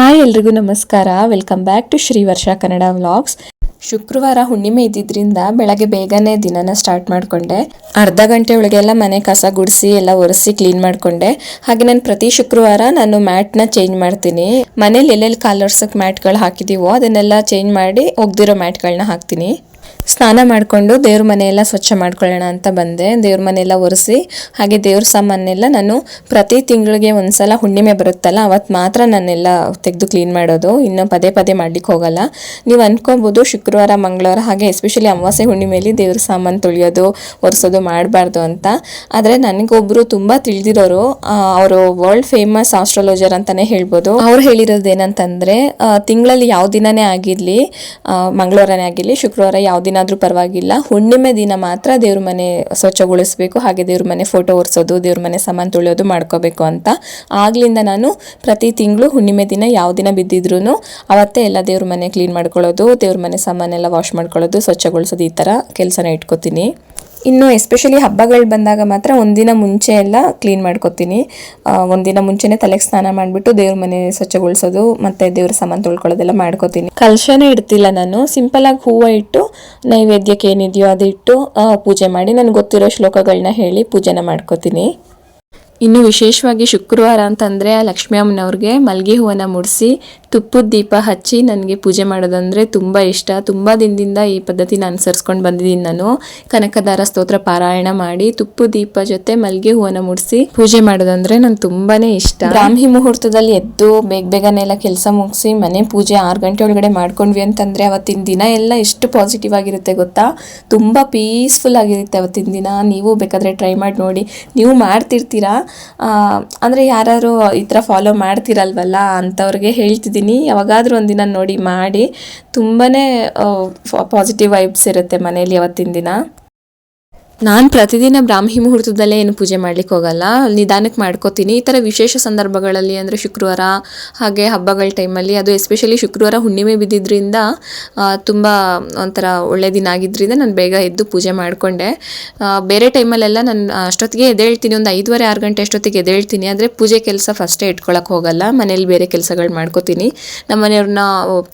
Hi ಎಲ್ರಿಗೂ ನಮಸ್ಕಾರ. Welcome back to Shri ವರ್ಷ ಕನ್ನಡ ವ್ಲಾಗ್ಸ್ ಶುಕ್ರವಾರ ಹುಣ್ಣಿಮೆ ಇದ್ದಿದ್ರಿಂದ ಬೆಳಗ್ಗೆ ಬೇಗನೆ ದಿನನ ಸ್ಟಾರ್ಟ್ ಮಾಡಿಕೊಂಡೆ. ಅರ್ಧ ಗಂಟೆ ಒಳಗೆಲ್ಲ ಮನೆ ಕಸ ಗುಡಿಸಿ, ಎಲ್ಲ ಒರೆಸಿ ಕ್ಲೀನ್ ಮಾಡಿಕೊಂಡೆ. ಹಾಗೆ ನಾನು ಪ್ರತಿ ಶುಕ್ರವಾರ ನಾನು ಮ್ಯಾಟ್ನ ಚೇಂಜ್ ಮಾಡ್ತೀನಿ. ಮನೇಲಿ ಎಲ್ಲೆಲ್ಲಿ ಕಾಲರ್ಸಕ್ಕೆ ಮ್ಯಾಟ್ಗಳು ಹಾಕಿದೀವೋ ಅದನ್ನೆಲ್ಲ ಚೇಂಜ್ ಮಾಡಿ ಒಗ್ದಿರೋ ಮ್ಯಾಟ್ಗಳನ್ನ ಹಾಕ್ತೀನಿ. ಸ್ನಾನ ಮಾಡಿಕೊಂಡು ದೇವ್ರ ಮನೆಯೆಲ್ಲ ಸ್ವಚ್ಛ ಮಾಡ್ಕೊಳ್ಳೋಣ ಅಂತ ಬಂದೆ. ದೇವ್ರ ಮನೆಯೆಲ್ಲ ಒರೆಸಿ, ಹಾಗೆ ದೇವ್ರ ಸಾಮಾನೆಲ್ಲ ನಾನು ಪ್ರತಿ ತಿಂಗಳಿಗೆ ಒಂದ್ಸಲ ಹುಣ್ಣಿಮೆ ಬರುತ್ತಲ್ಲ ಅವತ್ತು ಮಾತ್ರ ನಾನೆಲ್ಲ ತೆಗೆದು ಕ್ಲೀನ್ ಮಾಡೋದು. ಇನ್ನು ಪದೇ ಪದೇ ಮಾಡ್ಲಿಕ್ಕೆ ಹೋಗಲ್ಲ. ನೀವು ಅಂದ್ಕೊಬೋದು ಶುಕ್ರವಾರ, ಮಂಗಳವಾರ, ಹಾಗೆ ಎಸ್ಪೆಷಲಿ ಅಮಾವಾಸ್ಯೆ ಹುಣ್ಣಿಮೆಯಲ್ಲಿ ದೇವ್ರ ಸಾಮಾನು ತೊಳೆಯೋದು, ಒರೆಸೋದು ಮಾಡಬಾರ್ದು ಅಂತ. ಆದರೆ ನನಗೊಬ್ಬರು ತುಂಬ ತಿಳಿದಿರೋರು ಅವರು ವರ್ಲ್ಡ್ ಫೇಮಸ್ ಆಸ್ಟ್ರಾಲಜರ್ ಅಂತಲೇ ಹೇಳ್ಬೋದು. ಅವ್ರು ಹೇಳಿರೋದು ಏನಂತಂದರೆ ತಿಂಗಳಲ್ಲಿ ಯಾವ ದಿನನೇ ಆಗಿರಲಿ ಮಂಗಳವಾರನೇ ಆಗಿರಲಿ, ಶುಕ್ರವಾರ ಯಾವ ದಿನ ಆದ್ರೂ ಪರವಾಗಿಲ್ಲ. ಹುಣ್ಣಿಮೆ ದಿನ ಮಾತ್ರ ದೇವ್ರ ಮನೆ ಸ್ವಚ್ಛಗೊಳಿಸ್ಬೇಕು. ಹಾಗೆ ದೇವ್ರ ಮನೆ ಫೋಟೋ ಒರೆಸೋದು, ದೇವ್ರ ಮನೆ ಸಾಮಾನು ತೊಳೆಯೋದು ಮಾಡ್ಕೋಬೇಕು ಅಂತ. ಆಗ್ಲಿಂದ ನಾನು ಪ್ರತಿ ತಿಂಗಳು ಹುಣ್ಣಿಮೆ ದಿನ ಯಾವ ದಿನ ಬಿದ್ದಿದ್ರು ಅವತ್ತೇ ಎಲ್ಲ ದೇವ್ರ ಮನೆ ಕ್ಲೀನ್ ಮಾಡ್ಕೊಳ್ಳೋದು, ದೇವ್ರ ಮನೆ ಸಾಮಾನೆಲ್ಲ ವಾಶ್ ಮಾಡ್ಕೊಳ್ಳೋದು, ಸ್ವಚ್ಛಗೊಳಿಸೋದು ಈ ಥರ ಕೆಲಸನ ಇಟ್ಕೋತೀನಿ. ಇನ್ನು ಎಸ್ಪೆಷಲಿ ಹಬ್ಬಗಳು ಬಂದಾಗ ಮಾತ್ರ ಒಂದಿನ ಮುಂಚೆ ಎಲ್ಲ ಕ್ಲೀನ್ ಮಾಡ್ಕೊತೀನಿ. ಒಂದಿನ ಮುಂಚೆನೆ ತಲೆಗೆ ಸ್ನಾನ ಮಾಡಿಬಿಟ್ಟು ದೇವ್ರ ಮನೆ ಸ್ವಚ್ಛಗೊಳಿಸೋದು, ಮತ್ತು ದೇವ್ರ ಸಾಮಾನು ತೊಳ್ಕೊಳ್ಳೋದೆಲ್ಲ ಮಾಡ್ಕೋತೀನಿ. ಕಲಶನೇ ಇಡ್ತಿಲ್ಲ ನಾನು. ಸಿಂಪಲಾಗಿ ಹೂವು ಇಟ್ಟು, ನೈವೇದ್ಯಕ್ಕೆ ಏನಿದೆಯೋ ಅದು ಇಟ್ಟು ಪೂಜೆ ಮಾಡಿ ನನಗೆ ಗೊತ್ತಿರೋ ಶ್ಲೋಕಗಳನ್ನ ಹೇಳಿ ಪೂಜೆನ ಮಾಡ್ಕೋತೀನಿ. ಇನ್ನು ವಿಶೇಷವಾಗಿ ಶುಕ್ರವಾರ ಅಂತಂದರೆ ಲಕ್ಷ್ಮೀ ಅಮ್ಮನವ್ರಿಗೆ ಮಲ್ಗೆ ಹೂವನ್ನು ಮುಡಿಸಿ ತುಪ್ಪದ ದೀಪ ಹಚ್ಚಿ ನನಗೆ ಪೂಜೆ ಮಾಡೋದಂದರೆ ತುಂಬ ಇಷ್ಟ. ತುಂಬ ದಿನದಿಂದ ಈ ಪದ್ಧತಿನ ಅನುಸರಿಸ್ಕೊಂಡು ಬಂದಿದ್ದೀನಿ ನಾನು. ಕನಕದಾರ ಸ್ತೋತ್ರ ಪಾರಾಯಣ ಮಾಡಿ ತುಪ್ಪು ದೀಪ ಜೊತೆ ಮಲ್ಲಿಗೆ ಹೂವನ್ನು ಮುಡಿಸಿ ಪೂಜೆ ಮಾಡೋದಂದ್ರೆ ನಂಗೆ ತುಂಬಾನೇ ಇಷ್ಟ. ಬ್ರಾಹ್ಮಿ ಮುಹೂರ್ತದಲ್ಲಿ ಎದ್ದು ಬೇಗ ಬೇಗನೆ ಎಲ್ಲ ಕೆಲಸ ಮುಗಿಸಿ ಮನೆ ಪೂಜೆ ಆರು ಗಂಟೆ ಒಳಗಡೆ ಮಾಡ್ಕೊಂಡ್ವಿ ಅಂತಂದ್ರೆ ಅವತ್ತಿನ ದಿನ ಎಲ್ಲ ಎಷ್ಟು ಪಾಸಿಟಿವ್ ಆಗಿರುತ್ತೆ ಗೊತ್ತಾ? ತುಂಬ ಪೀಸ್ಫುಲ್ ಆಗಿರುತ್ತೆ ಅವತ್ತಿನ ದಿನ. ನೀವು ಬೇಕಾದ್ರೆ ಟ್ರೈ ಮಾಡಿ ನೋಡಿ. ನೀವು ಮಾಡ್ತಿರ್ತೀರಾ? ಅಂದ್ರೆ ಯಾರು ಈ ಥರ ಫಾಲೋ ಮಾಡ್ತಿರಲ್ವಲ್ಲ ಅಂತವ್ರಿಗೆ ಹೇಳ್ತಿದ್ದೀನಿ ಯಾವಾಗಾದ್ರೂ ಒಂದಿನ ನೋಡಿ ಮಾಡಿ. ತುಂಬಾ ಪಾಸಿಟಿವ್ ವೈಬ್ಸ್ ಇರುತ್ತೆ ಮನೇಲಿ ಅವತ್ತಿನ ದಿನ. ನಾನು ಪ್ರತಿದಿನ ಬ್ರಾಹ್ಮಿ ಮುಹೂರ್ತದಲ್ಲೇ ಏನು ಪೂಜೆ ಮಾಡ್ಲಿಕ್ಕೆ ಹೋಗಲ್ಲ. ನಿಧಾನಕ್ಕೆ ಮಾಡ್ಕೋತೀನಿ. ಈ ಥರ ವಿಶೇಷ ಸಂದರ್ಭಗಳಲ್ಲಿ ಅಂದರೆ ಶುಕ್ರವಾರ, ಹಾಗೆ ಹಬ್ಬಗಳ ಟೈಮಲ್ಲಿ ಅದು ಎಸ್ಪೆಷಲಿ ಶುಕ್ರವಾರ ಹುಣ್ಣಿಮೆ ಬಿದ್ದಿದ್ದರಿಂದ ತುಂಬ ಒಂಥರ ಒಳ್ಳೆ ದಿನ ಆಗಿದ್ದರಿಂದ ನಾನು ಬೇಗ ಎದ್ದು ಪೂಜೆ ಮಾಡಿಕೊಂಡೆ. ಬೇರೆ ಟೈಮಲ್ಲೆಲ್ಲ ನಾನು ಅಷ್ಟೊತ್ತಿಗೆ ಎದ್ದೇಳ್ತೀನಿ. ಒಂದು ಐದುವರೆ, ಆರು ಗಂಟೆ ಅಷ್ಟೊತ್ತಿಗೆ ಎದ್ದೇಳ್ತೀನಿ. ಆದರೆ ಪೂಜೆ ಕೆಲಸ ಫಸ್ಟೇ ಇಟ್ಕೊಳಕ್ಕೆ ಹೋಗಲ್ಲ. ಮನೇಲಿ ಬೇರೆ ಕೆಲಸಗಳು ಮಾಡ್ಕೋತೀನಿ. ನಮ್ಮ ಮನೆಯವ್ರನ್ನ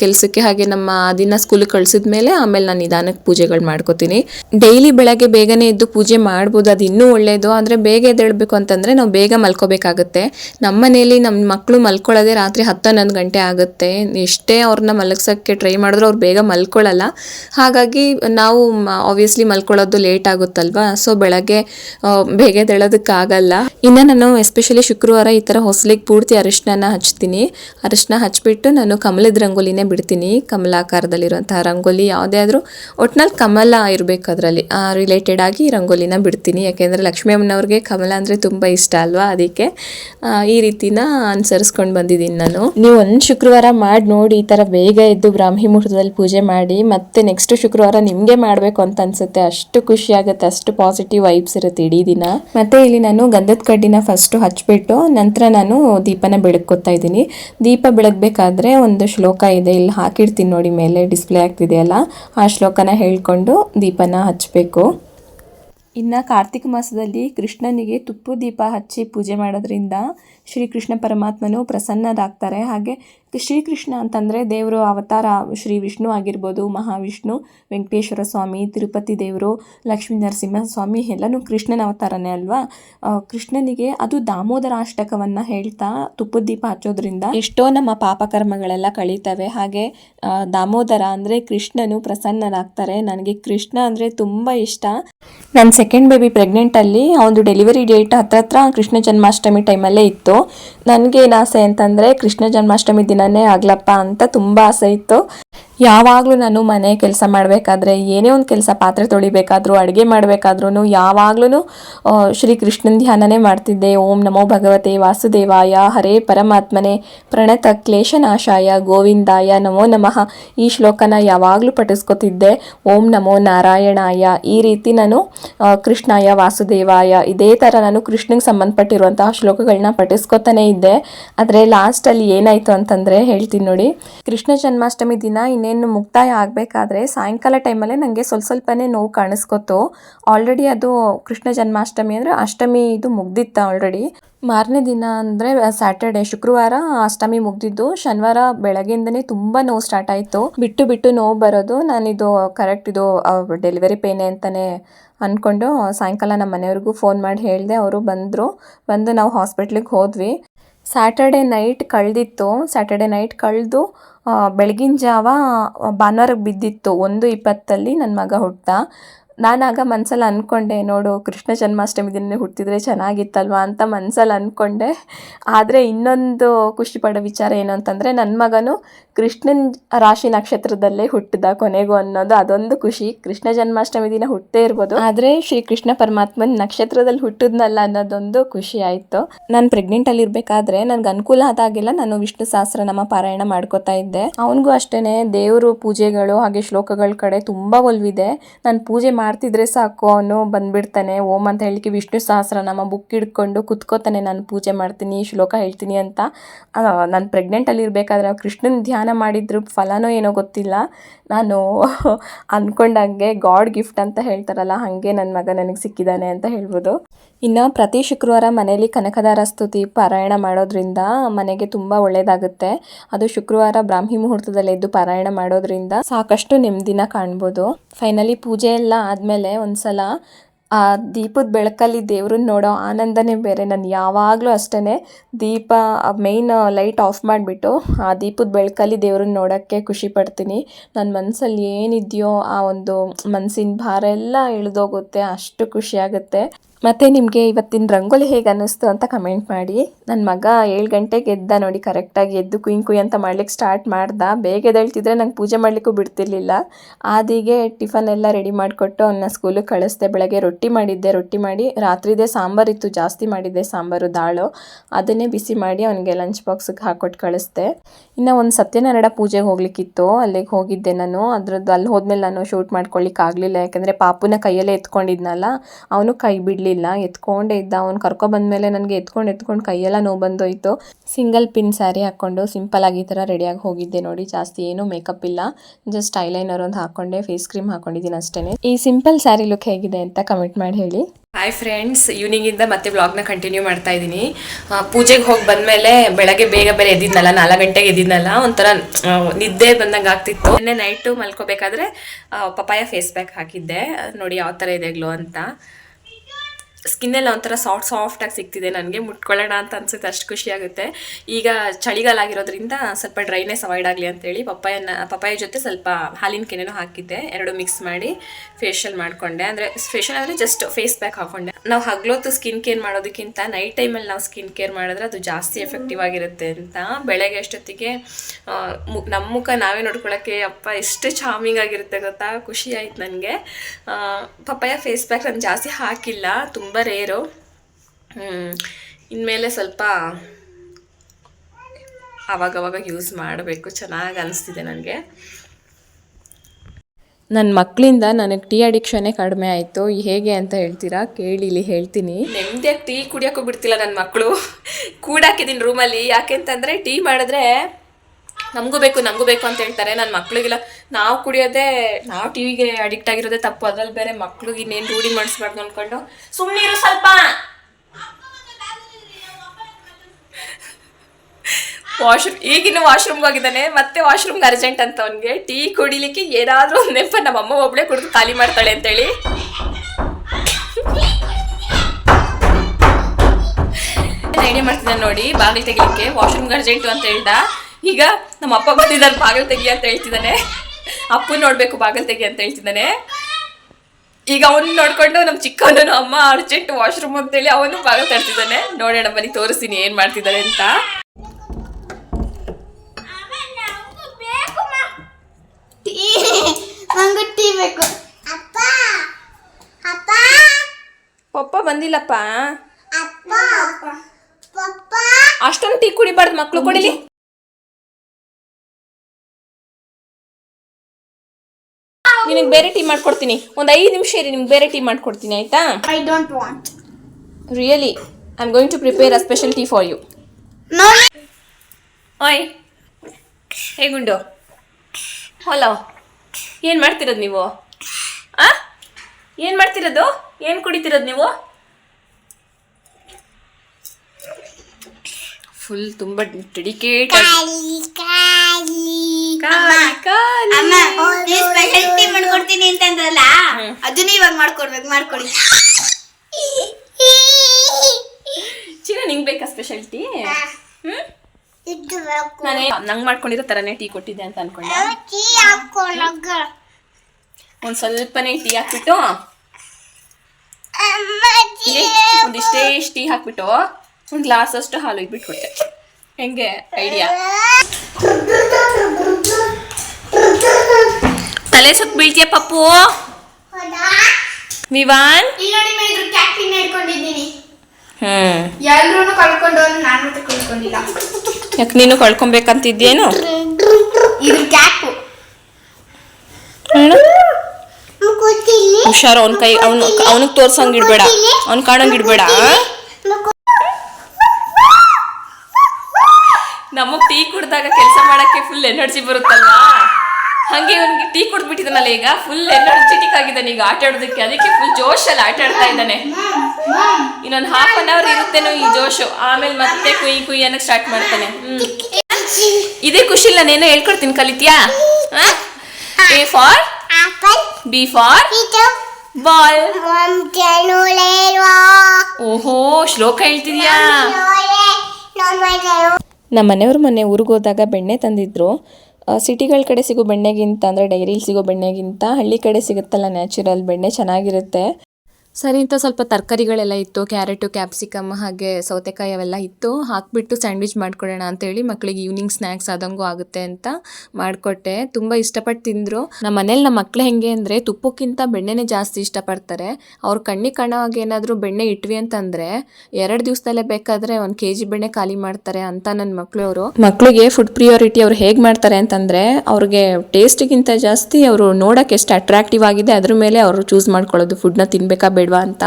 ಕೆಲಸಕ್ಕೆ ಹಾಗೆ ನಮ್ಮ ದಿನ ಸ್ಕೂಲಿಗೆ ಕಳ್ಸಿದ ಮೇಲೆ ಆಮೇಲೆ ನಾನು ನಿಧಾನಕ್ಕೆ ಪೂಜೆಗಳು ಮಾಡ್ಕೋತೀನಿ. ಡೈಲಿ ಬೆಳಗ್ಗೆ ಬೇಗನೆ ಎದ್ದು ಪೂಜೆ ಮಾಡ್ಬೋದು, ಅದು ಇನ್ನೂ ಒಳ್ಳೆಯದು ಆದರೆ ಬೇಗ ಎದ್ದೇಳಬೇಕು ಅಂತಂದರೆ ನಾವು ಬೇಗ ಮಲ್ಕೋಬೇಕಾಗುತ್ತೆ. ನಮ್ಮ ಮನೆಯಲ್ಲಿ ನಮ್ಮ ಮಕ್ಕಳು ಮಲ್ಕೊಳ್ಳೋದೇ ರಾತ್ರಿ ಹತ್ತು ಹನ್ನೊಂದು ಗಂಟೆ ಆಗುತ್ತೆ. ಎಷ್ಟೇ ಅವ್ರನ್ನ ಮಲಗ್ಸೋಕ್ಕೆ ಟ್ರೈ ಮಾಡಿದ್ರು ಅವ್ರು ಬೇಗ ಮಲ್ಕೊಳ್ಳಲ್ಲ. ಹಾಗಾಗಿ ನಾವು ಆಬ್ವಿಯಸ್ಲಿ ಮಲ್ಕೊಳ್ಳೋದು ಲೇಟ್ ಆಗುತ್ತಲ್ವಾ? ಸೊ ಬೆಳಗ್ಗೆ ಬೇಗ ಎದ್ದೇಳೋದಕ್ಕಾಗಲ್ಲ. ಇನ್ನು ನಾನು ಎಸ್ಪೆಷಲಿ ಶುಕ್ರವಾರ ಈ ಥರ ಹೊಸಲಿಗೆ ಪೂರ್ತಿ ಅರಿಶಿನ ಹಚ್ತೀನಿ. ಅರಿಶಿನ ಹಚ್ಬಿಟ್ಟು ನಾನು ಕಮಲದ ರಂಗೋಲಿನೇ ಬಿಡ್ತೀನಿ. ಕಮಲಾಕಾರದಲ್ಲಿರುವಂತಹ ರಂಗೋಲಿ ಯಾವುದೇ ಆದರೂ. ಒಟ್ನಲ್ಲಿ ಕಮಲ ಇರಬೇಕು ಅದರಲ್ಲಿ. ರಿಲೇಟೆಡ್ ಆಗಿ ರಂಗೋಲಿನ ಬಿಡ್ತೀನಿ. ಯಾಕೆಂದರೆ ಲಕ್ಷ್ಮೀ ಅಮ್ಮನವ್ರಿಗೆ ಕಮಲ ಅಂದರೆ ತುಂಬ ಇಷ್ಟ ಅಲ್ವಾ? ಅದಕ್ಕೆ ಈ ರೀತಿನ ಅನುಸರಿಸ್ಕೊಂಡು ಬಂದಿದ್ದೀನಿ ನಾನು. ನೀವು ಒಂದು ಶುಕ್ರವಾರ ಮಾಡಿ ನೋಡಿ, ಈ ಥರ ಬೇಗ ಎದ್ದು ಬ್ರಾಹ್ಮಿ ಮುಹೂರ್ತದಲ್ಲಿ ಪೂಜೆ ಮಾಡಿ, ಮತ್ತೆ ನೆಕ್ಸ್ಟ್ ಶುಕ್ರವಾರ ನಿಮಗೆ ಮಾಡಬೇಕು ಅಂತ ಅನ್ಸುತ್ತೆ. ಅಷ್ಟು ಖುಷಿ ಆಗುತ್ತೆ, ಅಷ್ಟು ಪಾಸಿಟಿವ್ ವೈಬ್ಸ್ ಇರುತ್ತೆ ಇಡೀ ದಿನ. ಮತ್ತೆ ಇಲ್ಲಿ ನಾನು ಗಂಧದ ಕಡ್ಡಿನ ಫಸ್ಟು ಹಚ್ಚಿಬಿಟ್ಟು ನಂತರ ನಾನು ದೀಪನ ಬೆಳಗ್ಕೋತಾ ಇದ್ದೀನಿ. ದೀಪ ಬೆಳಗ್ಬೇಕಾದ್ರೆ ಒಂದು ಶ್ಲೋಕ ಇದೆ, ಇಲ್ಲಿ ಹಾಕಿಡ್ತೀನಿ ನೋಡಿ, ಮೇಲೆ ಡಿಸ್ಪ್ಲೇ ಆಗ್ತಿದೆಯಲ್ಲ, ಆ ಶ್ಲೋಕನ ಹೇಳ್ಕೊಂಡು ದೀಪನ ಹಚ್ಚಬೇಕು ಇನ್ನು ಕಾರ್ತಿಕ ಮಾಸದಲ್ಲಿ ಕೃಷ್ಣನಿಗೆ ತುಪ್ಪ ದೀಪ ಹಚ್ಚಿ ಪೂಜೆ ಮಾಡೋದ್ರಿಂದ ಶ್ರೀಕೃಷ್ಣ ಪರಮಾತ್ಮನು ಪ್ರಸನ್ನರಾಗ್ತಾರೆ. ಹಾಗೆ ಶ್ರೀಕೃಷ್ಣ ಅಂತಂದರೆ ದೇವರು ಅವತಾರ ಶ್ರೀ ವಿಷ್ಣು ಆಗಿರ್ಬೋದು, ಮಹಾವಿಷ್ಣು, ವೆಂಕಟೇಶ್ವರ ಸ್ವಾಮಿ, ತಿರುಪತಿ ದೇವರು, ಲಕ್ಷ್ಮೀ ನರಸಿಂಹ ಸ್ವಾಮಿ ಎಲ್ಲನೂ ಕೃಷ್ಣನ ಅವತಾರನೇ ಅಲ್ವಾ? ಕೃಷ್ಣನಿಗೆ ಅದು ದಾಮೋದರ ಅಷ್ಟಕವನ್ನು ಹೇಳ್ತಾ ತುಪ್ಪದ ದೀಪ ಹಚ್ಚೋದ್ರಿಂದ ಎಷ್ಟೋ ನಮ್ಮ ಪಾಪಕರ್ಮಗಳೆಲ್ಲ ಕಳೀತವೆ. ಹಾಗೆ ದಾಮೋದರ ಅಂದರೆ ಕೃಷ್ಣನು ಪ್ರಸನ್ನರಾಗ್ತಾರೆ. ನನಗೆ ಕೃಷ್ಣ ಅಂದರೆ ತುಂಬ ಇಷ್ಟ. ನನ್ನ ಸೆಕೆಂಡ್ ಬೇಬಿ ಪ್ರೆಗ್ನೆಂಟಲ್ಲಿ ಒಂದು ಡೆಲಿವರಿ ಡೇಟ್ ಹತ್ರ ಹತ್ರ ಕೃಷ್ಣ ಜನ್ಮಾಷ್ಟಮಿ ಟೈಮಲ್ಲೇ ಇತ್ತು. ನನಗೆ ಏನು ಆಸೆ ಅಂತಂದರೆ ಕೃಷ್ಣ ಜನ್ಮಾಷ್ಟಮಿ ದಿನನೇ ಆಗ್ಲಪ್ಪ ಅಂತ ತುಂಬ ಆಸೆ ಇತ್ತು. ಯಾವಾಗಲೂ ನಾನು ಮನೆ ಕೆಲಸ ಮಾಡಬೇಕಾದ್ರೆ, ಏನೇ ಒಂದು ಕೆಲಸ ಪಾತ್ರೆ ತೊಳಿಬೇಕಾದ್ರೂ, ಅಡುಗೆ ಮಾಡಬೇಕಾದ್ರೂ ಯಾವಾಗಲೂ ಶ್ರೀ ಕೃಷ್ಣನ ಧ್ಯಾನನೇ ಮಾಡ್ತಿದ್ದೆ. ಓಂ ನಮೋ ಭಗವತೆ ವಾಸುದೇವಾಯ, ಹರೇ ಪರಮಾತ್ಮನೆ, ಪ್ರಣತ ಕ್ಲೇಶನಾಶಾಯ, ಗೋವಿಂದಾಯ ನಮೋ ನಮಃ. ಈ ಶ್ಲೋಕನ ಯಾವಾಗಲೂ ಪಠಿಸ್ಕೊತಿದ್ದೆ. ಓಂ ನಮೋ ನಾರಾಯಣಾಯ. ಈ ರೀತಿ ನಾನು ಕೃಷ್ಣಾಯ ವಾಸುದೇವಾಯ. ಇದೇ ಥರ ನಾನು ಕೃಷ್ಣನಿಗೆ ಸಂಬಂಧಪಟ್ಟಿರುವಂತಹ ಶ್ಲೋಕಗಳನ್ನ ಪಠಿಸ್ಕೊತಾನೆ ಇದ್ದೆ. ಆದರೆ ಲಾಸ್ಟಲ್ಲಿ ಏನಾಯಿತು ಅಂತಂದರೆ ಹೇಳ್ತೀನಿ ನೋಡಿ. ಕೃಷ್ಣ ಜನ್ಮಾಷ್ಟಮಿ ದಿನ ಇನ್ನೇನು ಮುಕ್ತಾಯ ಆಗಬೇಕಾದ್ರೆ ಸಾಯಂಕಾಲ ಟೈಮಲ್ಲೇ ನನಗೆ ಸ್ವಲ್ಪ ಸ್ವಲ್ಪನೇ ನೋವು ಕಾಣಿಸ್ಕೊತು. ಆಲ್ರೆಡಿ ಅದು ಕೃಷ್ಣ ಜನ್ಮಾಷ್ಟಮಿ ಅಂದರೆ ಅಷ್ಟಮಿ ಇದು ಮುಗ್ದಿತ್ತು ಆಲ್ರೆಡಿ ಮಾರನೇ ದಿನ ಅಂದರೆ ಸ್ಯಾಟರ್ಡೆ ಶುಕ್ರವಾರ ಅಷ್ಟಮಿ ಮುಗ್ದಿದ್ದು. ಶನಿವಾರ ಬೆಳಗ್ಗೆಯಿಂದನೇ ತುಂಬ ನೋವು ಸ್ಟಾರ್ಟ್ ಆಯಿತು. ಬಿಟ್ಟು ಬಿಟ್ಟು ನೋವು ಬರೋದು, ನಾನಿದು ಕರೆಕ್ಟ್ ಇದು ಡೆಲಿವರಿ ಪೇನೆ ಅಂತಲೇ ಅಂದ್ಕೊಂಡು ಸಾಯಂಕಾಲ ನಮ್ಮ ಮನೆಯವ್ರಿಗೂ ಫೋನ್ ಮಾಡಿ ಹೇಳಿದೆ, ಅವರು ಬಂದರು. ಬಂದು ನಾವು ಹಾಸ್ಪಿಟ್ಲಿಗೆ ಹೋದ್ವಿ. ಸ್ಯಾಟರ್ಡೆ ನೈಟ್ ಕಳೆದಿತ್ತು. ಸ್ಯಾಟರ್ಡೆ ನೈಟ್ ಕಳೆದು ಬೆಳಗಿನ ಜಾವ ಭಾನುವಾರಕ್ಕೆ ಬಿದ್ದಿತ್ತು. ಒಂದು ಇಪ್ಪತ್ತಲ್ಲಿ ನನ್ನ ಮಗ ಹುಟ್ಟ ನಾನಾಗ ಮನಸ್ಸಲ್ಲಿ ಅಂದ್ಕೊಂಡೆ ನೋಡು, ಕೃಷ್ಣ ಜನ್ಮಾಷ್ಟಮಿ ದಿನ ಹುಟ್ಟಿದ್ರೆ ಚೆನ್ನಾಗಿತ್ತಲ್ವಾ ಅಂತ ಮನ್ಸಲ್ಲಿ ಅಂದ್ಕೊಂಡೆ ಆದರೆ ಇನ್ನೊಂದು ಖುಷಿ ಪಡೋ ವಿಚಾರ ಏನು ಅಂತಂದರೆ ನನ್ನ ಮಗನು ಕೃಷ್ಣನ್ ರಾಶಿ ನಕ್ಷತ್ರದಲ್ಲೇ ಹುಟ್ಟಿದ ಕೊನೆಗೂ ಅನ್ನೋದು ಅದೊಂದು ಖುಷಿ. ಕೃಷ್ಣ ಜನ್ಮಾಷ್ಟಮಿ ದಿನ ಹುಟ್ಟೇ ಇರ್ಬೋದು. ಆದರೆ ಶ್ರೀ ಕೃಷ್ಣ ಪರಮಾತ್ಮನ ನಕ್ಷತ್ರದಲ್ಲಿ ಹುಟ್ಟಿದ್ನಲ್ಲ ಅನ್ನೋದೊಂದು ಖುಷಿ ಆಯಿತು. ನಾನು ಪ್ರೆಗ್ನೆಂಟಲ್ಲಿ ಇರಬೇಕಾದ್ರೆ ನನಗೆ ಅನುಕೂಲ ಆದಾಗೆಲ್ಲ ನಾನು ವಿಷ್ಣು ಸಹಸ್ರನಾಮ ಪಾರಾಯಣ ಮಾಡ್ಕೋತಾ ಇದ್ದೆ. ಅವನಿಗೂ ಅಷ್ಟೇ ದೇವರು, ಪೂಜೆಗಳು ಹಾಗೆ ಶ್ಲೋಕಗಳ ಕಡೆ ತುಂಬ ಒಲ್ವಿದೆ. ನಾನು ಪೂಜೆ ಮಾಡ್ತಿದ್ರೆ ಸಾಕು, ಅವನು ಬಂದ್ಬಿಡ್ತಾನೆ. ಓಂ ಅಂತ ಹೇಳಿಕೆ ವಿಷ್ಣು ಸಹಸ್ರನಾಮ ಬುಕ್ ಹಿಡ್ಕೊಂಡು ಕುತ್ಕೋತಾನೆ, ನಾನು ಪೂಜೆ ಮಾಡ್ತೀನಿ, ಶ್ಲೋಕ ಹೇಳ್ತೀನಿ ಅಂತ. ನಾನು ಪ್ರೆಗ್ನೆಂಟಲ್ಲಿ ಇರಬೇಕಾದ್ರೆ ಕೃಷ್ಣನ ಧ್ಯಾನ ಮಾಡಿದ್ರು, ಫಲನೋ ಏನೋ ಗೊತ್ತಿಲ್ಲ. ನಾನು ಅಂದ್ಕೊಂಡಂಗೆ ಗಾಡ್ ಗಿಫ್ಟ್ ಅಂತ ಹೇಳ್ತಾರಲ್ಲ, ಹಾಗೆ ನನ್ನ ಮಗ ನನಗೆ ಸಿಕ್ಕಿದ್ದಾನೆ ಅಂತ ಹೇಳ್ಬೋದು. ಇನ್ನು ಪ್ರತಿ ಶುಕ್ರವಾರ ಮನೆಯಲ್ಲಿ ಕನಕದಾರ ಸ್ತುತಿ ಪಾರಾಯಣ ಮಾಡೋದ್ರಿಂದ ಮನೆಗೆ ತುಂಬ ಒಳ್ಳೆಯದಾಗುತ್ತೆ ಅದು ಶುಕ್ರವಾರ ಬ್ರಾಹ್ಮಿ ಮುಹೂರ್ತದಲ್ಲಿ ಎದ್ದು ಪಾರಾಯಣ ಮಾಡೋದ್ರಿಂದ ಸಾಕಷ್ಟು ನೆಮ್ಮದಿನ ಕಾಣ್ಬೋದು. ಫೈನಲಿ ಪೂಜೆ ಎಲ್ಲ ಆದಮೇಲೆ ಒಂದ್ಸಲ ಆ ದೀಪದ ಬೆಳಕಲ್ಲಿ ದೇವ್ರನ್ನ ನೋಡೋ ಆನಂದನೇ ಬೇರೆ. ನಾನು ಯಾವಾಗಲೂ ಅಷ್ಟೇ ದೀಪ ಮೇಯ್ನ್ ಲೈಟ್ ಆಫ್ ಮಾಡಿಬಿಟ್ಟು ಆ ದೀಪದ ಬೆಳಕಲ್ಲಿ ದೇವ್ರನ್ನ ನೋಡೋಕ್ಕೆ ಖುಷಿ ಪಡ್ತೀನಿ. ನನ್ನ ಮನಸ್ಸಲ್ಲಿ ಏನಿದೆಯೋ ಆ ಒಂದು ಮನಸ್ಸಿನ ಭಾರ ಎಲ್ಲ ಇಳಿದೋಗುತ್ತೆ. ಅಷ್ಟು ಖುಷಿಯಾಗುತ್ತೆ ಮತ್ತು ನಿಮಗೆ ಇವತ್ತಿನ ರಂಗೋಲಿ ಹೇಗೆ ಅನ್ನಿಸ್ತು ಅಂತ ಕಮೆಂಟ್ ಮಾಡಿ. ನನ್ನ ಮಗ ಏಳು ಗಂಟೆಗೆ ಎದ್ದ ನೋಡಿ ಕರೆಕ್ಟಾಗಿ ಎದ್ದು ಕುಯ್ ಕುಯ್ ಅಂತ ಮಾಡ್ಲಿಕ್ಕೆ ಸ್ಟಾರ್ಟ್ ಮಾಡ್ದ. ಬೇಗ ಎದ್ದೇಳ್ತಿದ್ರೆ ನಂಗೆ ಪೂಜೆ ಮಾಡಲಿಕ್ಕೂ ಬಿಡ್ತಿರ್ಲಿಲ್ಲ. ಆದಿಗೆ ಟಿಫನ್ ಎಲ್ಲ ರೆಡಿ ಮಾಡಿಕೊಟ್ಟು ಅವನ್ನ ಸ್ಕೂಲಿಗೆ ಕಳಿಸ್ದೆ. ಬೆಳಗ್ಗೆ ರೊಟ್ಟಿ ಮಾಡಿದ್ದೆ. ರೊಟ್ಟಿ ಮಾಡಿ ರಾತ್ರಿದೇ ಸಾಂಬಾರು ಇತ್ತು. ಜಾಸ್ತಿ ಮಾಡಿದ್ದೆ ಸಾಂಬಾರು, ದಾಳು. ಅದನ್ನೇ ಬಿಸಿ ಮಾಡಿ ಅವನಿಗೆ ಲಂಚ್ ಬಾಕ್ಸಿಗೆ ಹಾಕೊಟ್ಟು ಕಳಿಸ್ದೆ. ಇನ್ನು ಒಂದು ಸತ್ಯನಾರಾಯಣ ಪೂಜೆಗೆ ಹೋಗ್ಲಿಕ್ಕಿತ್ತು. ಅಲ್ಲಿಗೆ ಹೋಗಿದ್ದೆ ನಾನು. ಅದ್ರದ್ದು ಅಲ್ಲಿ ಹೋದ್ಮೇಲೆ ನಾನು ಶೂಟ್ ಮಾಡ್ಕೊಳ್ಳಿಕ್ಕೆ ಆಗಲಿಲ್ಲ ಯಾಕಂದರೆ ಪಾಪುನ ಕೈಯಲ್ಲೇ ಎತ್ಕೊಂಡಿದ್ನಲ್ಲ, ಅವನು ಕೈ ಬಿಡಲಿಲ್ಲ. ಎತ್ಕೊಂಡೇ ಇದ್ದ. ಅವ್ನು ಕರ್ಕೊಬಂದ್ಮೇಲೆ ನನಗೆ ಎತ್ಕೊಂಡು ಎತ್ಕೊಂಡು ಕೈಯೆಲ್ಲ ನೋವು ಬಂದೋಯ್ತು. ಸಿಂಗಲ್ ಪಿನ್ ಸ್ಯಾರಿ ಹಾಕ್ಕೊಂಡು ಸಿಂಪಲ್ ಆಗಿ ಈ ಥರ ರೆಡಿಯಾಗಿ ಹೋಗಿದ್ದೆ ನೋಡಿ. ಜಾಸ್ತಿ ಏನೂ ಮೇಕಪ್ ಇಲ್ಲ. ಜಸ್ಟ್ ಐಲೈನರ್ ಒಂದು ಹಾಕ್ಕೊಂಡೆ, ಫೇಸ್ ಕ್ರೀಮ್ ಹಾಕೊಂಡಿದ್ದೀನಿ ಅಷ್ಟೇ ಈ ಸಿಂಪಲ್ ಸ್ಯಾರಿ ಲುಕ್ ಹೇಗಿದೆ ಅಂತ ಕಮೆಂಟ್ ಮಾಡಿ ಹೇಳಿ. ಹಾಯ್ ಫ್ರೆಂಡ್ಸ್ ಈವ್ನಿಂಗಿಂದ ಮತ್ತೆ ಬ್ಲಾಗ್ನ ಕಂಟಿನ್ಯೂ ಮಾಡ್ತಾ ಇದ್ದೀನಿ. ಪೂಜೆಗೆ ಹೋಗಿ ಬಂದಮೇಲೆ ಬೆಳಗ್ಗೆ ಬೇಗ ಬೇರೆ ಎದ್ದಿದ್ನಲ್ಲ, ನಾಲ್ಕು ಗಂಟೆಗೆ ಎದ್ದಿದ್ನಲ್ಲ, ಒಂಥರ ನಿದ್ದೆ ಬಂದಂಗೆ ಆಗ್ತಿತ್ತು. ನಿನ್ನೆ ನೈಟು ಮಲ್ಕೋಬೇಕಾದ್ರೆ ಪಪಾಯ ಫೇಸ್ ಪ್ಯಾಕ್ ಹಾಕಿದ್ದೆ. ನೋಡಿ ಯಾವ ಥರ ಇದೆ ಗ್ಲೋ ಅಂತ. ಸ್ಕಿನ್ನೆಲ್ಲ ಒಂಥರ ಸಾಫ್ಟ್ ಸಾಫ್ಟಾಗಿ ಸಿಗ್ತಿದೆ, ನನಗೆ ಮುಟ್ಕೊಳ್ಳೋಣ ಅಂತ ಅನ್ಸುತ್ತೆ, ಅಷ್ಟು ಖುಷಿ ಆಗುತ್ತೆ. ಈಗ ಚಳಿಗಾಲ ಆಗಿರೋದ್ರಿಂದ ಸ್ವಲ್ಪ ಡ್ರೈನೆಸ್ ಅವಾಯ್ಡ್ ಆಗಲಿ ಅಂತೇಳಿ ಪಪ್ಪಾಯನ್ನ, ಪಪ್ಪಾಯ ಜೊತೆ ಸ್ವಲ್ಪ ಹಾಲಿನ ಕೆನೆನೂ ಹಾಕಿದ್ದೆ, ಎರಡು ಮಿಕ್ಸ್ ಮಾಡಿ ಫೇಶಿಯಲ್ ಮಾಡಿಕೊಂಡೆ. ಅಂದರೆ ಫೇಶಿಯಲ್ ಅಂದರೆ ಜಸ್ಟ್ ಫೇಸ್ ಪ್ಯಾಕ್ ಹಾಕೊಂಡೆ. ನಾವು ಹಗ್ಲೊತ್ತು ಸ್ಕಿನ್ ಕೇರ್ ಮಾಡೋದಕ್ಕಿಂತ ನೈಟ್ ಟೈಮಲ್ಲಿ ನಾವು ಸ್ಕಿನ್ ಕೇರ್ ಮಾಡಿದ್ರೆ ಅದು ಜಾಸ್ತಿ ಎಫೆಕ್ಟಿವ್ ಆಗಿರುತ್ತೆ ಅಂತ. ಬೆಳಗ್ಗೆ ಅಷ್ಟೊತ್ತಿಗೆ ನಮ್ಮ ಮುಖ ನಾವೇ ನೋಡ್ಕೊಳ್ಳೋಕ್ಕೆ ಅಪ್ಪ ಎಷ್ಟು ಚಾಮಿಂಗ್ ಆಗಿರುತ್ತೆ ಗೊತ್ತಾ? ಖುಷಿ ಆಯ್ತು ನನಗೆ. ಪಪ್ಪಾಯ ಫೇಸ್ ಪ್ಯಾಕ್ ನಾನು ಜಾಸ್ತಿ ಹಾಕಿಲ್ಲ. ತುಂಬ ರೇರು. ಇನ್ಮೇಲೆ ಸ್ವಲ್ಪ ಆವಾಗವಾಗ ಯೂಸ್ ಮಾಡಬೇಕು. ಚೆನ್ನಾಗಿ ಅನಿಸ್ತಿದೆ ನನಗೆ ನನ್ನ ಮಕ್ಕಳಿಂದ ನನಗೆ ಟೀ ಅಡಿಕ್ಷನೇ ಕಡಿಮೆ ಆಯಿತು. ಹೇಗೆ ಅಂತ ಹೇಳ್ತೀರಾ? ಕೇಳಿ ಇಲ್ಲಿ ಹೇಳ್ತೀನಿ. ನೆಮ್ಮದಿಯಾಗಿ ಟೀ ಕುಡಿಯೋಕ್ಕೂ ಬಿಡ್ತಿಲ್ಲ ನನ್ನ ಮಕ್ಕಳು ಕೂಡಾಕಿದ್ದೀನಿ ರೂಮಲ್ಲಿ ಯಾಕೆಂತಂದರೆ ಟೀ ಮಾಡಿದ್ರೆ ನಮಗೂ ಬೇಕು ನಮಗೂ ಬೇಕು ಅಂತ ಹೇಳ್ತಾರೆ. ನನ್ನ ಮಕ್ಳಿಗೆಲ್ಲ ನಾವು ಕುಡಿಯೋದೇ, ನಾವು ಟಿವಿಗೆ ಅಡಿಕ್ಟ್ ಆಗಿರೋದೇ ತಪ್ಪು. ಅದ್ರಲ್ಲಿ ಬೇರೆ ಮಕ್ಳಿಗೆ ಇನ್ನೇನು ರೂಢಿ ಮಾಡಿಸ್ಬಾರ್ದು ಅಂದ್ಕೊಂಡು ಸುಮ್ಮನೆ ಇರು ಸ್ವಲ್ಪ. ವಾಶ್ರೂಮ್ ಈಗಿನ ವಾಶ್ರೂಮ್ಗೆ ಹೋಗಿದ್ದಾನೆ. ಮತ್ತೆ ವಾಶ್ರೂಮ್ಗೆ ಅರ್ಜೆಂಟ್ ಅಂತ ಅವನಿಗೆ. ಟೀ ಕುಡಿಲಿಕ್ಕೆ ಏನಾದರೂ ಒಂದು ನೆಪ ನಮ್ಮಮ್ಮ ಒಬ್ಳೆ ಕುಡಿದು ಖಾಲಿ ಮಾಡ್ತಾಳೆ ಅಂತೇಳಿ. ರೆಡಿ ಮಾಡ್ತಿದ್ದಾನೆ ನೋಡಿ. ಬಾಗಿಲು ತೆಗಿಲಿಕ್ಕೆ. ವಾಶ್ರೂಮ್ಗೆ ಅರ್ಜೆಂಟು ಅಂತ ಹೇಳ್ದ. ಈಗ ನಮ್ಮ ಅಪ್ಪ ಬಂದಿದ್ದಾನೆ ಬಾಗಿಲು ತೆಗಿ ಅಂತ ಹೇಳ್ತಿದ್ದಾನೆ. ಅಪ್ಪು ನೋಡಬೇಕು ಬಾಗಿಲು ತೆಗಿ ಅಂತ ಹೇಳ್ತಿದ್ದಾನೆ. ಈಗ ಅವನು ನೋಡ್ಕೊಂಡು ನಮ್ಮ ಚಿಕ್ಕವನು ಅಮ್ಮ ಅರ್ಜೆಂಟ್ ವಾಶ್ರೂಮ್ ಅಂತೇಳಿ ಅವನು ಬಾಗಲ್ ತರ್ತಿದ್ದಾನೆ. ನೋಡೋಣ ಬನ್ನಿ ತೋರಿಸ್ತೀನಿ ಏನು ಮಾಡ್ತಿದ್ದಾನೆ ಅಂತ. ಪಪ್ಪ ಬಂದಿಲ್ಲಪ್ಪ. ಅಷ್ಟೊಂದು ಟೀ ಕುಡಿಬಾರ್ದು ಮಕ್ಕಳು ಕುಡಿಲಿ. ನಿನಗೆ ಬೇರೆ ಟೀ ಮಾಡ್ಕೊಡ್ತೀನಿ. ಒಂದು ಐದು ನಿಮಿಷ ಇರಿ ನಿಮ್ಗೆ ಬೇರೆ ಟೀ ಮಾಡ್ಕೊಡ್ತೀನಿ ಆಯ್ತಾ? I don't want really I am going to prepare a special tea for you ಆಯ್ ಓಯ್ ಹೇಗುಂಡು ಹಲೋ ಏನು ಮಾಡ್ತಿರೋದು ನೀವು? ಆ? ಏನು ಮಾಡ್ತಿರೋದು? ಏನು ಕುಡಿತಿರೋದು ನೀವು? ಫುಲ್ ತುಂಬ ಡೆಡಿಕೇಟೆಡ್. ಸ್ಪೆಷಲ್ ಟೀ ಮಾಡ್ಕೊಡ್ತೀನಿ ಅಂತಂದ್ರಲ್ಲ? ಅದನ್ನ ಇವಾಗ ಮಾಡ್ಕೊಡ್ಬೇಕು ಮಾಡ್ಕೊಡಿ ಚಿನ್ನ ನಿಂಗೆ ಬೇಕಾ ಸ್ಪೆಷಾಲಿಟಿ ಟೀ ನಾನೇ ನಂಗೆ ಮಾಡ್ಕೊಂಡಿರೋ ಥರನೇ ಟೀ ಕೊಟ್ಟಿದ್ದೆ ಅಂತ ಅನ್ಕೊಂಡೆ. ಒಂದು ಸ್ವಲ್ಪನೇ ಟೀ ಹಾಕ್ಬಿಟ್ಟು. ಒಂದಿಷ್ಟೇ ಟೀ ಹಾಕ್ಬಿಟ್ಟು ಒಂದು ಗ್ಲಾಸ್ ಅಷ್ಟು ಹಾಲು ಇಟ್ಬಿಟ್ಟು ಕೊಟ್ಟೆ ಹೆಂಗೆ ಐಡಿಯಾ? ತಲೆ ಸುತ್ತ ಬೀಳ್ತೀಯ ಪಪ್ಪು? ವಿವಾನ್? ಈಗ ನೋಡಿ ಮಾ ಇದ್ರ ಕ್ಯಾಪಿನ ಹಿಡ್ಕೊಂಡಿದ್ದೀನಿ ಹ್ಮ್ ಎಲ್ರೂ ಕಳ್ಕೊಂಡು ನಾನು ಮತ್ತೆ ಕಳ್ಕೊಂಡಿಲ್ಲ ಯಾಕೆ ನೀನು ಕಳ್ಕೊಬೇಕಂತಿದ್ದೇನು ಇದ್ರ ಕ್ಯಾಪು. ಹುಷಾರು ಅವನ ಕೈ ಅವನು ಅವನಿಗೆ ತೋರ್ಸಂಗ್ ಇಡ್ಬೇಡ. ಅವ್ನು ಕಾಣಂಗ್ ಇಡ್ಬೇಡ ನಮಗ್ ಟೀ ಕುಡ್ದಾಗ ಕೆಲಸ ಮಾಡಕ್ಕೆ ಫುಲ್ ಎನರ್ಜಿ ಬರುತ್ತಲ್ವಾ? ಹಂಗೆ ಇವನಿಗೆ ಟೀ ಕುಡ್ದ್ಬಿಟ್ಟಿದ್ದಾನಲ್ಲ ಈಗ. ಫುಲ್ ಎನರ್ಜೆಟಿಕ್ ಆಗಿದ್ದಾನೆ ಈಗ ಆಟ ಆಡೋದಕ್ಕೆ. ಅದಕ್ಕೆ ಫುಲ್ ಜೋಶಲ್ಲಿ ಆಟ ಆಡ್ತಾ ಇದ್ದಾನೆ. ಇನ್ನೊಂದು ಹಾಫ್ ಅನ್ ಅವರ್ ಇರುತ್ತೇನೋ ಈ ಜೋಶು. ಆಮೇಲೆ ಮತ್ತೆ ಕುಯ್ ಕುಯ್ ಅನ್ನಕ್ ಸ್ಟಾರ್ಟ್ ಮಾಡ್ತಾನೆ. ಇದೇ ಖುಷಿ ನೇನೋ ಹೇಳ್ಕೊಡ್ತೀನಿ ಕಲಿತೀಯಾ? A for B for ball ಓಹೋ, ಶ್ಲೋಕ ಹೇಳ್ತಿದ್ಯಾ? ನಮ್ಮ ಮನೆಯವರು ಮೊನ್ನೆ ಊರಿಗೆ ಹೋದಾಗ ಬೆಣ್ಣೆ ತಂದಿದ್ರು. ಸಿಟಿಗಳ ಕಡೆ ಸಿಗೋ ಬೆಣ್ಣೆಗಿಂತ ಅಂದರೆ ಡೈರಿಲಿ ಸಿಗೋ ಬೆಣ್ಣೆಗಿಂತ ಹಳ್ಳಿ ಕಡೆ ಸಿಗುತ್ತಲ್ಲ ನ್ಯಾಚುರಲ್ ಬೆಣ್ಣೆ ಚೆನ್ನಾಗಿರುತ್ತೆ. ಸರಿ ಅಂತ ಸ್ವಲ್ಪ ತರಕಾರಿಗಳೆಲ್ಲ ಇತ್ತು, ಕ್ಯಾರೆಟು, ಕ್ಯಾಪ್ಸಿಕಮ್ ಹಾಗೆ ಸೌತೆಕಾಯಿ ಅವೆಲ್ಲ ಇತ್ತು, ಹಾಕಿಬಿಟ್ಟು ಸ್ಯಾಂಡ್ವಿಚ್ ಮಾಡ್ಕೊಡೋಣ ಅಂತೇಳಿ ಮಕ್ಕಳಿಗೆ ಈವ್ನಿಂಗ್ ಸ್ನ್ಯಾಕ್ಸ್ ಆದಂಗೂ ಆಗುತ್ತೆ ಅಂತ ಮಾಡಿಕೊಟ್ಟೆ. ತುಂಬ ಇಷ್ಟಪಟ್ಟು ತಿಂದರು. ನಮ್ಮ ಮನೇಲಿ ನಮ್ಮ ಮಕ್ಕಳು ಹೆಂಗೆ ಅಂದರೆ ತುಪ್ಪಕ್ಕಿಂತ ಬೆಣ್ಣೆನೇ ಜಾಸ್ತಿ ಇಷ್ಟಪಡ್ತಾರೆ. ಅವ್ರ ಕಣ್ಣಿಗೆ ಕಣವಾಗಿ ಏನಾದರೂ ಬೆಣ್ಣೆ ಇಟ್ವಿ ಅಂತಂದರೆ ಎರಡು ದಿವಸದಲ್ಲೇ ಬೇಕಾದರೆ ಒಂದು ಕೆ ಜಿ ಬೆಣ್ಣೆ ಖಾಲಿ ಮಾಡ್ತಾರೆ ಅಂತ ನನ್ನ ಮಕ್ಕಳು ಅವರು. ಮಕ್ಕಳಿಗೆ ಫುಡ್ ಪ್ರಿಯಾರಿಟಿ ಅವ್ರು ಹೇಗೆ ಮಾಡ್ತಾರೆ ಅಂತಂದರೆ ಅವ್ರಿಗೆ ಟೇಸ್ಟಿಗಿಂತ ಜಾಸ್ತಿ ಅವರು ನೋಡೋಕ್ಕೆ ಎಷ್ಟು ಅಟ್ರಾಕ್ಟಿವ್ ಆಗಿದೆ, ಅದ್ರ ಮೇಲೆ ಅವರು ಚೂಸ್ ಮಾಡ್ಕೊಳ್ಳೋದು. ಫುಡ್ನ ತಿನ್ಬೇಕಾ ಬೇಡವಾ ಅಂತ.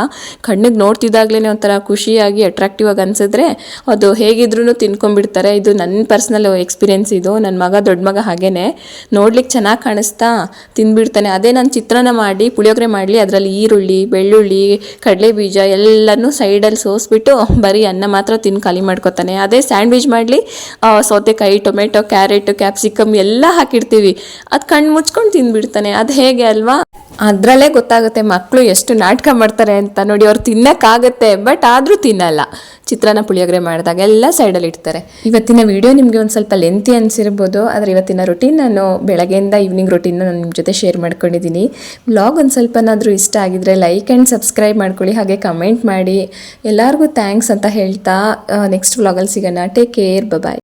ಕಣ್ಣಿಗೆ ನೋಡ್ತಿದ್ದಾಗಲೇ ಒಂಥರ ಖುಷಿಯಾಗಿ ಅಟ್ರಾಕ್ಟಿವ್ ಆಗಿ ಅನ್ಸಿದ್ರೆ ಅದು ಹೇಗಿದ್ರೂ ತಿನ್ಕೊಂಡ್ಬಿಡ್ತಾರೆ. ಇದು ನನ್ನ ಪರ್ಸ್ನಲ್ ಎಕ್ಸ್ಪೀರಿಯೆನ್ಸ್ ಇದು. ನನ್ನ ಮಗ ದೊಡ್ಡ ಮಗ ಹಾಗೇನೆ. ನೋಡ್ಲಿಕ್ಕೆ ಚೆನ್ನಾಗಿ ಕಾಣಿಸ್ತಾ ತಿಂದ್ಬಿಡ್ತಾನೆ ಅದೇ ನಾನು ಚಿತ್ರಾನ್ನ ಮಾಡಿ, ಪುಳಿಯೋಗರೆ ಮಾಡಲಿ, ಅದರಲ್ಲಿ ಈರುಳ್ಳಿ, ಬೆಳ್ಳುಳ್ಳಿ ಕಡಲೆ ಬೀಜ ಎಲ್ಲನೂ ಸೈಡಲ್ಲಿ ಸೋಸ್ಬಿಟ್ಟು ಬರೀ ಅನ್ನ ಮಾತ್ರ ತಿಂದು ಖಾಲಿ ಮಾಡ್ಕೊತಾನೆ. ಅದೇ ಸ್ಯಾಂಡ್ವಿಚ್ ಮಾಡಲಿ ಸೌತೆಕಾಯಿ, ಟೊಮೆಟೊ, ಕ್ಯಾರೆಟ್, ಕ್ಯಾಪ್ಸಿಕಮ್ ಎಲ್ಲ ಹಾಕಿರ್ತೀವಿ ಅದು ಕಣ್ಣು ಮುಚ್ಕೊಂಡು ತಿಂದ್ಬಿಡ್ತಾನೆ ಅದು ಹೇಗೆ ಅಲ್ವಾ? ಅದರಲ್ಲೇ ಗೊತ್ತಾಗುತ್ತೆ ಮಕ್ಕಳು ಎಷ್ಟು ನಾಟಕ ಮಾಡ್ತಾರೆ ಅಂತ ನೋಡಿ ಅವ್ರು ತಿನ್ನಕ್ಕಾಗತ್ತೆ, ಬಟ್ ಆದರೂ ತಿನ್ನಲ್ಲ. ಚಿತ್ರಾನ್ನ ಪುಳಿಯೋಗರೆ ಮಾಡಿದಾಗ ಎಲ್ಲ ಸೈಡಲ್ಲಿ ಇಡ್ತಾರೆ. ಇವತ್ತಿನ ವಿಡಿಯೋ ನಿಮಗೆ ಒಂದು ಸ್ವಲ್ಪ ಲೆಂತಿ ಅನಿಸಿರ್ಬೋದು, ಆದರೆ ಇವತ್ತಿನ ರೊಟೀನ್ ನಾನು ಬೆಳಗ್ಗೆಯಿಂದ ಈವ್ನಿಂಗ್ ರೊಟೀನ್ ನಾನು ನಿಮ್ಮ ಜೊತೆ ಶೇರ್ ಮಾಡ್ಕೊಂಡಿದ್ದೀನಿ ಬ್ಲಾಗ್ ಒಂದು ಸ್ವಲ್ಪನಾದರೂ ಇಷ್ಟ ಆಗಿದ್ರೆ ಲೈಕ್ ಆ್ಯಂಡ್ ಸಬ್ಸ್ಕ್ರೈಬ್ ಮಾಡ್ಕೊಳ್ಳಿ, ಹಾಗೆ ಕಮೆಂಟ್ ಮಾಡಿ. ಎಲ್ಲರಿಗೂ ಥ್ಯಾಂಕ್ಸ್ ಅಂತ ಹೇಳ್ತಾ ನೆಕ್ಸ್ಟ್ ವ್ಲಾಗಲ್ಲಿ ಸಿಗೋಣ. Take care bye